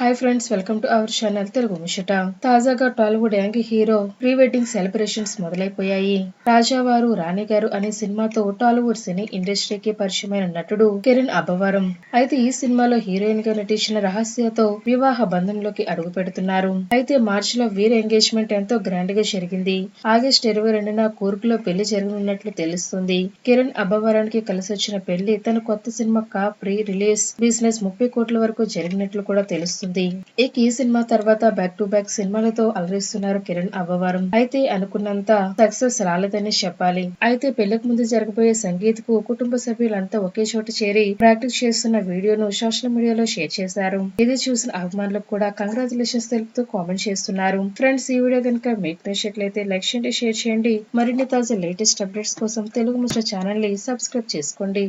Hi friends welcome to our channel Telugu ముషట తాజాగా Tollywood young hero pre wedding celebrations మొదలైపోయాయి. రాజావారు రాణి గారు అనే సినిమాతో టాలీవుడ్ సినీ ఇండస్ట్రీకి పరిచయమైన నటుడు కిరణ్ అబ్బవరం. అయితే ఈ సినిమాలో హీరోయిన్గా నటించిన రహస్యతో వివాహ బంధంలోకి అడుగు పెడుతున్నారు. అయితే మార్చి లో వీరి ఎంగేజ్మెంట్ ఎంతో గ్రాండ్గా జరిగింది. ఆగస్ట్ ఇరవై రెండున కూర్గులో పెళ్ళి జరగనున్నట్లు తెలుస్తుంది. కిరణ్ అబ్బవరానికి కలిసి వచ్చిన పెళ్ళి తన కొత్త సినిమా కా ప్రీ రిలీజ్ బిజినెస్ ముప్పై కోట్ల వరకు జరిగినట్లు కూడా తెలుస్తుంది. ఇక ఈ సినిమా తర్వాత బ్యాక్ టు బ్యాక్ సినిమాలతో అలరిస్తున్నారు కిరణ్ అబ్బవారం అయితే అనుకున్నంత సక్సెస్ రాలేదని చెప్పాలి. అయితే పెళ్ళికి ముందు జరగబోయే సంగీత్కు కుటుంబ సభ్యులంతా ఒకే చోట చేరి ప్రాక్టీస్ చేస్తున్న వీడియోను సోషల్ మీడియాలో షేర్ చేశారు. ఇది చూసిన అభిమానులకు కూడా కంగ్రాచులేషన్స్ తెలుపుతూ కామెంట్ చేస్తున్నారు. ఫ్రెండ్స్ ఈ వీడియో కనుక మీకు నచ్చినట్లయితే లైక్ చేయండి షేర్ చేయండి. మరిన్ని తాజా లేటెస్ట్ అప్డేట్స్ కోసం తెలుగు ముచ్చ ఛానల్ని సబ్స్క్రైబ్ చేసుకోండి.